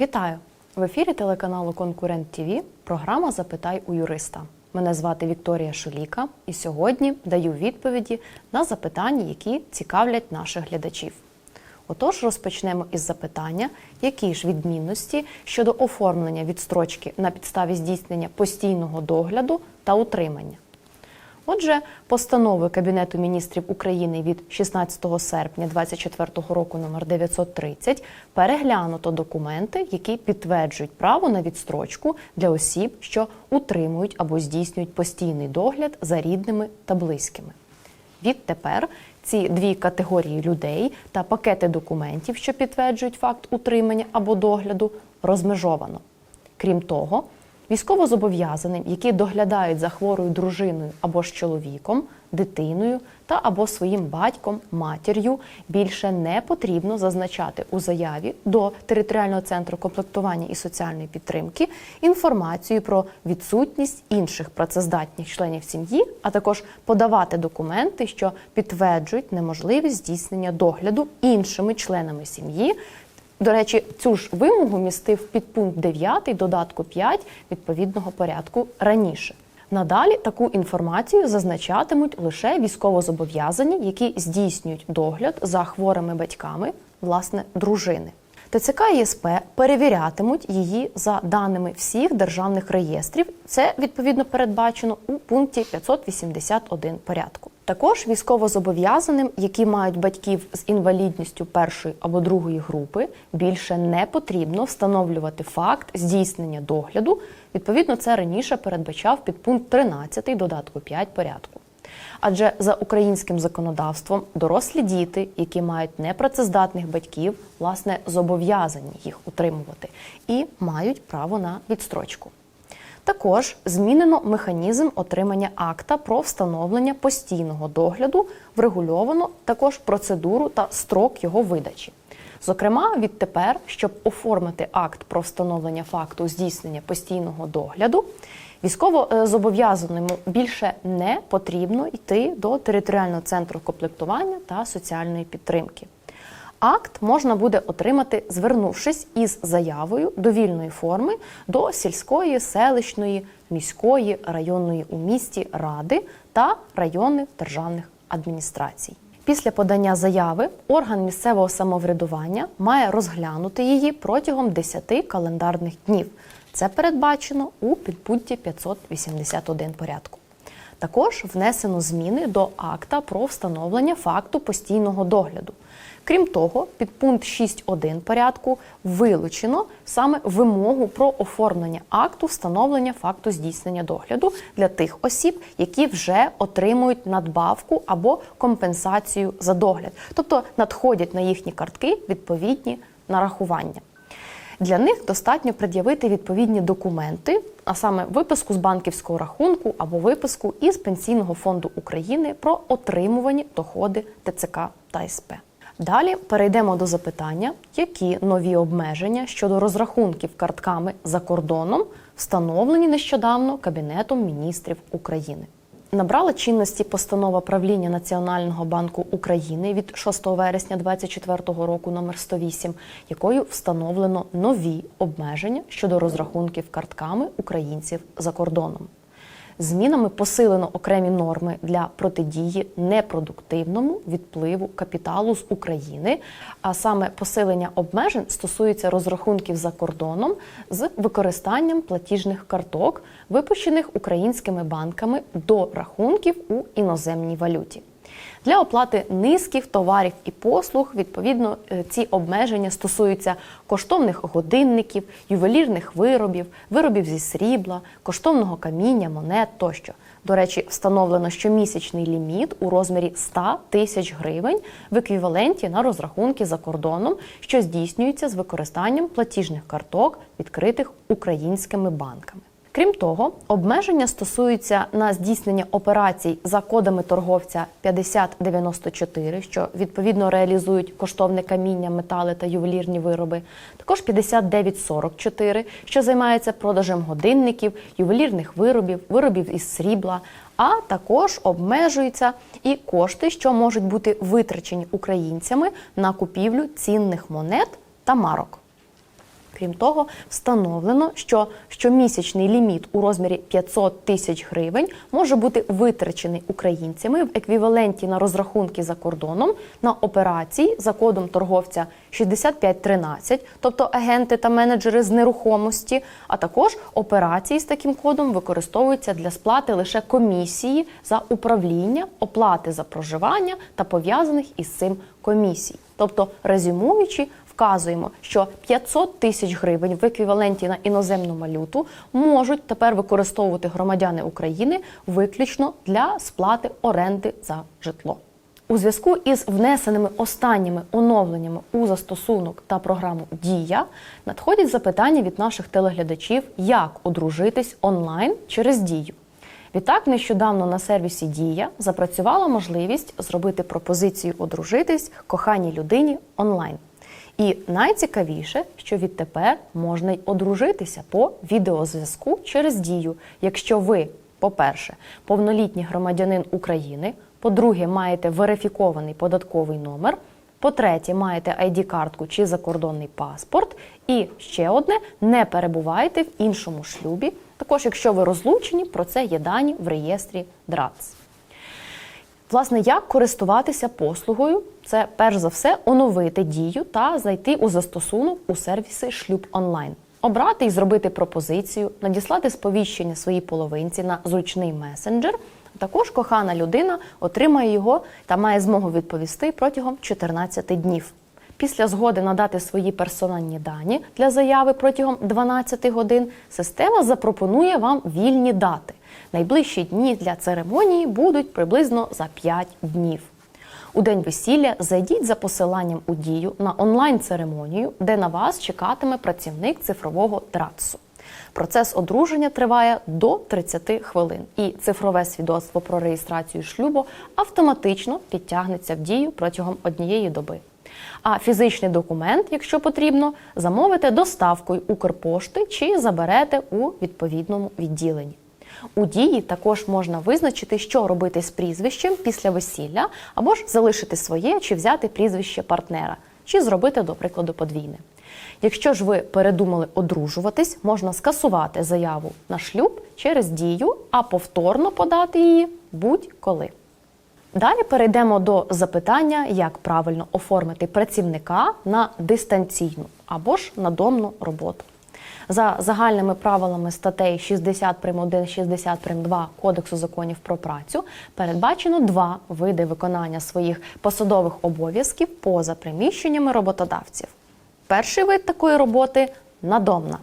Вітаю! В ефірі телеканалу Конкурент ТВ програма Запитай у юриста. Мене звати Вікторія Шуліка, і сьогодні даю відповіді на запитання, які цікавлять наших глядачів. Отож, розпочнемо із запитання, які ж відмінності щодо оформлення відстрочки на підставі здійснення постійного догляду та утримання. Отже, постанови Кабінету міністрів України від 16 серпня 2024 року номер 930 переглянуто документи, які підтверджують право на відстрочку для осіб, що утримують або здійснюють постійний догляд за рідними та близькими. Відтепер ці дві категорії людей та пакети документів, що підтверджують факт утримання або догляду, розмежовано. Крім того, військовозобов'язаним, які доглядають за хворою дружиною або ж чоловіком, дитиною та або своїм батьком, матір'ю, більше не потрібно зазначати у заяві до територіального центру комплектування і соціальної підтримки інформацію про відсутність інших працездатних членів сім'ї, а також подавати документи, що підтверджують неможливість здійснення догляду іншими членами сім'ї. До речі, цю ж вимогу містив підпункт 9 додатку 5 відповідного порядку раніше. Надалі таку інформацію зазначатимуть лише військовозобов'язані, які здійснюють догляд за хворими батьками, власне, дружини. ТЦК і СП перевірятимуть її за даними всіх державних реєстрів. Це відповідно передбачено у пункті 581 порядку. Також військовозобов'язаним, які мають батьків з інвалідністю першої або другої групи, більше не потрібно встановлювати факт здійснення догляду. Відповідно, це раніше передбачав підпункт 13 додатку 5 порядку. Адже за українським законодавством дорослі діти, які мають непрацездатних батьків, власне, зобов'язані їх утримувати і мають право на відстрочку. Також змінено механізм отримання акта про встановлення постійного догляду, врегульовано також процедуру та строк його видачі. Зокрема, відтепер, щоб оформити акт про встановлення факту здійснення постійного догляду, військово зобов'язаному більше не потрібно йти до територіального центру комплектування та соціальної підтримки. Акт можна буде отримати, звернувшись із заявою довільної форми до сільської, селищної, міської, районної у місті ради та районних державних адміністрацій. Після подання заяви орган місцевого самоврядування має розглянути її протягом 10 календарних днів. Це передбачено у підпункті 581 порядку. Також внесено зміни до акта про встановлення факту постійного догляду. Крім того, під пункт 6.1 порядку вилучено саме вимогу про оформлення акту встановлення факту здійснення догляду для тих осіб, які вже отримують надбавку або компенсацію за догляд, тобто надходять на їхні картки відповідні нарахування. Для них достатньо пред'явити відповідні документи, а саме виписку з банківського рахунку або виписку із Пенсійного фонду України про отримувані доходи ТЦК та СП. Далі перейдемо до запитання, які нові обмеження щодо розрахунків картками за кордоном встановлені нещодавно Кабінетом міністрів України. Набрала чинності постанова правління Національного банку України від 6 вересня 2024 року номер 108, якою встановлено нові обмеження щодо розрахунків картками українців за кордоном. Змінами посилено окремі норми для протидії непродуктивному відпливу капіталу з України, а саме посилення обмежень стосується розрахунків за кордоном з використанням платіжних карток, випущених українськими банками до рахунків у іноземній валюті. Для оплати низьких товарів і послуг, відповідно, е, ці обмеження стосуються коштовних годинників, ювелірних виробів, виробів зі срібла, коштовного каміння, монет тощо. До речі, встановлено щомісячний ліміт у розмірі 100 тисяч гривень в еквіваленті на розрахунки за кордоном, що здійснюються з використанням платіжних карток, відкритих українськими банками. Крім того, обмеження стосуються на здійснення операцій за кодами торговця 5094, що відповідно реалізують коштовне каміння, метали та ювелірні вироби. Також 5944, що займається продажем годинників, ювелірних виробів, виробів із срібла. А також обмежуються і кошти, що можуть бути витрачені українцями на купівлю цінних монет та марок. Крім того, встановлено, що щомісячний ліміт у розмірі 500 тисяч гривень може бути витрачений українцями в еквіваленті на розрахунки за кордоном на операції за кодом торговця 6513, тобто агенти та менеджери з нерухомості, а також операції з таким кодом використовуються для сплати лише комісії за управління, оплати за проживання та пов'язаних із цим комісій. Тобто, резюмуючи, вказуємо, що 500 тисяч гривень в еквіваленті на іноземну валюту можуть тепер використовувати громадяни України виключно для сплати оренди за житло. У зв'язку із внесеними останніми оновленнями у застосунок та програму Дія надходять запитання від наших телеглядачів, як одружитись онлайн через дію. Відтак, нещодавно на сервісі Дія запрацювала можливість зробити пропозицію одружитись коханій людині онлайн. І найцікавіше, що відтепер можна й одружитися по відеозв'язку через дію, якщо ви, по-перше, повнолітній громадянин України, по-друге, маєте верифікований податковий номер. По-третє, маєте ID-картку чи закордонний паспорт. І ще одне не перебуваєте в іншому шлюбі. Також, якщо ви розлучені, про це є дані в реєстрі ДРАЦ. Власне, як користуватися послугою? Це перш за все оновити дію та зайти у застосунок у сервіси шлюб онлайн, обрати і зробити пропозицію, надіслати сповіщення своїй половинці на зручний месенджер. Також кохана людина отримає його та має змогу відповісти протягом 14 днів. Після згоди надати свої персональні дані для заяви протягом 12 годин система запропонує вам вільні дати. Найближчі дні для церемонії будуть приблизно за 5 днів. У день весілля зайдіть за посиланням у дію на онлайн-церемонію, де на вас чекатиме працівник цифрового драцу. Процес одруження триває до 30 хвилин, і цифрове свідоцтво про реєстрацію шлюбу автоматично підтягнеться в дію протягом однієї доби. А фізичний документ, якщо потрібно, замовите доставкою Укрпошти чи заберете у відповідному відділенні. У дії також можна визначити, що робити з прізвищем після весілля, або ж залишити своє чи взяти прізвище партнера, чи зробити, до прикладу, подвійне. Якщо ж ви передумали одружуватись, можна скасувати заяву на шлюб через дію, а повторно подати її будь-коли. Далі перейдемо до запитання, як правильно оформити працівника на дистанційну або ж надомну роботу. За загальними правилами статей 60 прим. 1, 60 прим. 2 Кодексу законів про працю передбачено два види виконання своїх посадових обов'язків поза приміщеннями роботодавців. Перший вид такої роботи надомна.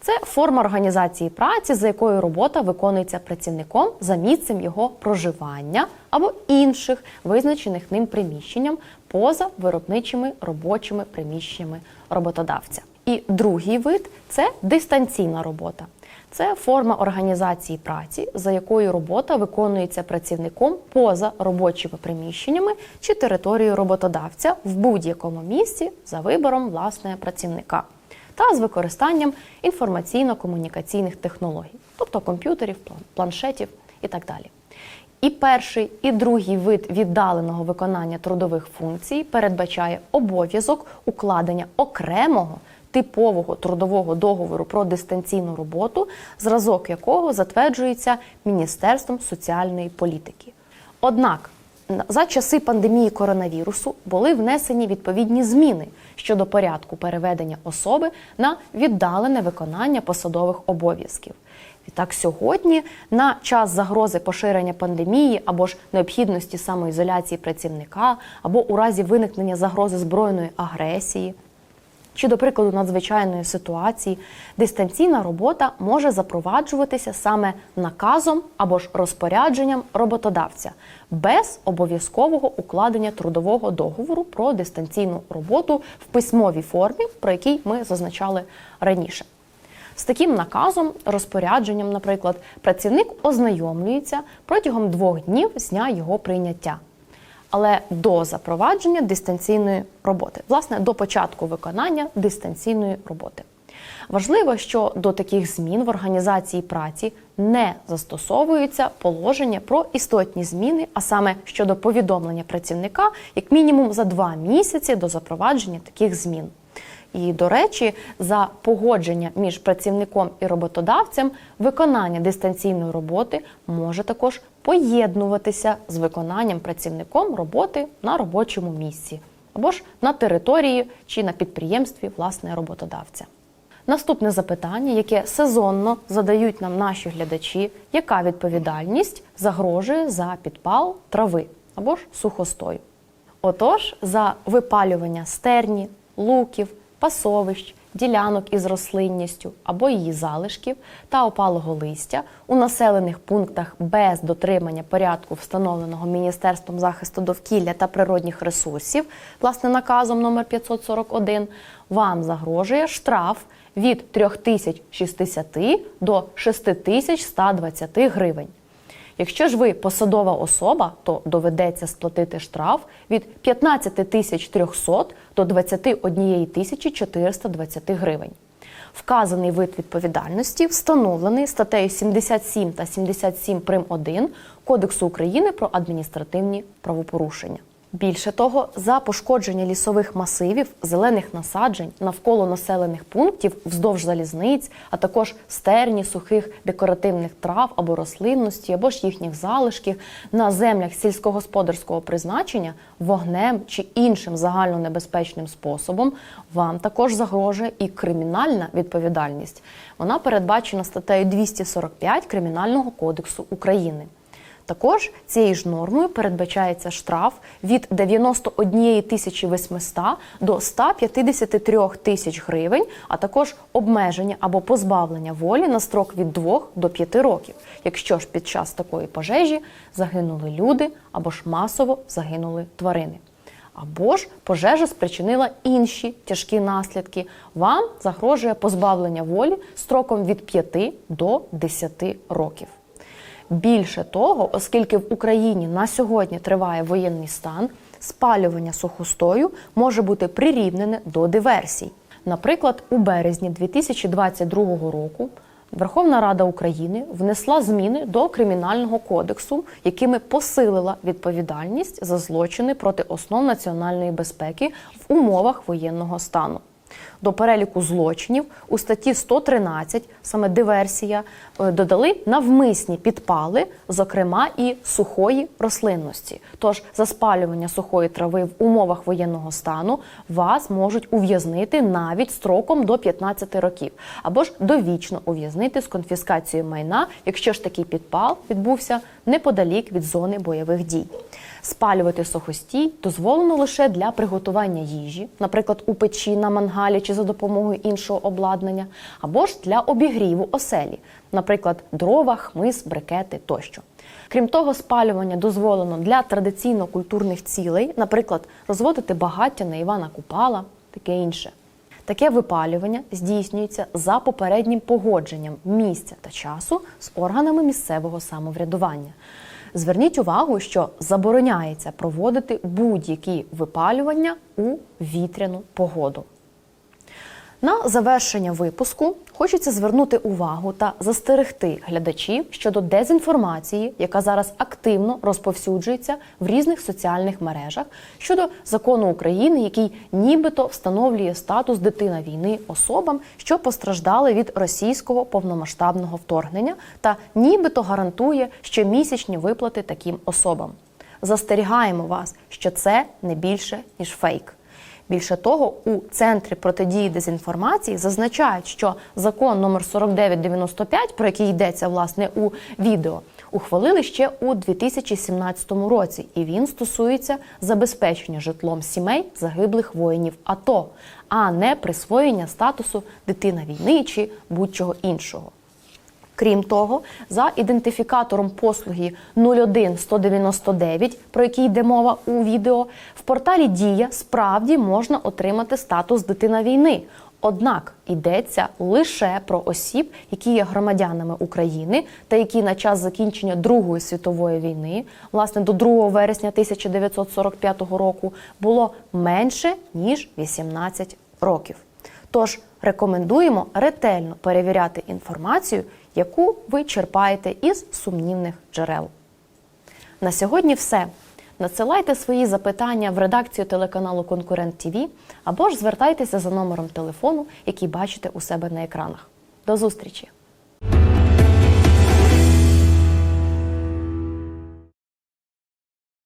Це форма організації праці, за якою робота виконується працівником за місцем його проживання або інших визначених ним приміщенням поза виробничими робочими приміщеннями роботодавця. І другий вид це дистанційна робота. Це форма організації праці, за якою робота виконується працівником поза робочими приміщеннями чи територією роботодавця в будь-якому місці за вибором власне працівника та з використанням інформаційно-комунікаційних технологій, тобто комп'ютерів, планшетів і так далі. І перший, і другий вид віддаленого виконання трудових функцій передбачає обов'язок укладення окремого типового трудового договору про дистанційну роботу, зразок якого затверджується Міністерством соціальної політики. Однак за часи пандемії коронавірусу були внесені відповідні зміни щодо порядку переведення особи на віддалене виконання посадових обов'язків. Відтак сьогодні на час загрози поширення пандемії або ж необхідності самоізоляції працівника, або у разі виникнення загрози збройної агресії. Чи, до прикладу, надзвичайної ситуації дистанційна робота може запроваджуватися саме наказом або ж розпорядженням роботодавця без обов'язкового укладення трудового договору про дистанційну роботу в письмовій формі, про який ми зазначали раніше. З таким наказом, розпорядженням, наприклад, працівник ознайомлюється протягом двох днів з дня його прийняття але до запровадження дистанційної роботи, власне, до початку виконання дистанційної роботи. Важливо, що до таких змін в організації праці не застосовуються положення про істотні зміни, а саме щодо повідомлення працівника як мінімум за два місяці до запровадження таких змін. І, до речі, за погодження між працівником і роботодавцем виконання дистанційної роботи може також поєднуватися з виконанням працівником роботи на робочому місці або ж на території чи на підприємстві власне роботодавця. Наступне запитання, яке сезонно задають нам наші глядачі, яка відповідальність загрожує за підпал трави або ж сухостою? Отож, за випалювання стерні, луків, пасовищ, ділянок із рослинністю або її залишків та опалого листя у населених пунктах без дотримання порядку, встановленого Міністерством захисту довкілля та природних ресурсів, власне наказом номер 541, вам загрожує штраф від 3060 до 6120 гривень. Якщо ж ви посадова особа, то доведеться сплатити штраф від 15 тисяч 300 до 21 тисячі 420 гривень. Вказаний вид відповідальності встановлений статтею 77 та 77 прим. 1 Кодексу України про адміністративні правопорушення. Більше того, за пошкодження лісових масивів, зелених насаджень навколо населених пунктів вздовж залізниць, а також стерні сухих декоративних трав або рослинності, або ж їхніх залишків на землях сільськогосподарського призначення вогнем чи іншим загальнонебезпечним способом, вам також загрожує і кримінальна відповідальність. Вона передбачена статтею 245 Кримінального кодексу України. Також цією ж нормою передбачається штраф від 91 тисячі 800 до 153 тисяч гривень, а також обмеження або позбавлення волі на строк від 2 до 5 років, якщо ж під час такої пожежі загинули люди або ж масово загинули тварини. Або ж пожежа спричинила інші тяжкі наслідки. Вам загрожує позбавлення волі строком від 5 до 10 років. Більше того, оскільки в Україні на сьогодні триває воєнний стан, спалювання сухостою може бути прирівнене до диверсій. Наприклад, у березні 2022 року Верховна Рада України внесла зміни до Кримінального кодексу, якими посилила відповідальність за злочини проти основ національної безпеки в умовах воєнного стану. До переліку злочинів у статті 113, саме диверсія, е, додали навмисні підпали, зокрема і сухої рослинності. Тож за спалювання сухої трави в умовах воєнного стану вас можуть ув'язнити навіть строком до 15 років, або ж довічно ув'язнити з конфіскацією майна, якщо ж такий підпал відбувся неподалік від зони бойових дій. Спалювати сухостій дозволено лише для приготування їжі, наприклад, у печі на мангалі чи за допомогою іншого обладнання, або ж для обігріву оселі, наприклад, дрова, хмиз, брикети тощо. Крім того, спалювання дозволено для традиційно культурних цілей, наприклад, розводити багаття на Івана Купала, таке інше. Таке випалювання здійснюється за попереднім погодженням місця та часу з органами місцевого самоврядування. Зверніть увагу, що забороняється проводити будь-які випалювання у вітряну погоду. На завершення випуску хочеться звернути увагу та застерегти глядачів щодо дезінформації, яка зараз активно розповсюджується в різних соціальних мережах щодо закону України, який нібито встановлює статус дитина війни особам, що постраждали від російського повномасштабного вторгнення, та нібито гарантує щомісячні виплати таким особам. Застерігаємо вас, що це не більше ніж фейк. Більше того, у центрі протидії дезінформації зазначають, що закон номер 4995, про який йдеться власне у відео, ухвалили ще у 2017 році, і він стосується забезпечення житлом сімей загиблих воїнів АТО, а не присвоєння статусу дитина війни чи будь-чого іншого. Крім того, за ідентифікатором послуги 01199, про який йде мова у відео, в порталі Дія справді можна отримати статус дитина війни. Однак йдеться лише про осіб, які є громадянами України та які на час закінчення Другої світової війни, власне до 2 вересня 1945 року, було менше ніж 18 років. Тож рекомендуємо ретельно перевіряти інформацію, яку ви черпаєте із сумнівних джерел. На сьогодні все. Надсилайте свої запитання в редакцію телеканалу Конкурент ТВ або ж звертайтеся за номером телефону, який бачите у себе на екранах. До зустрічі!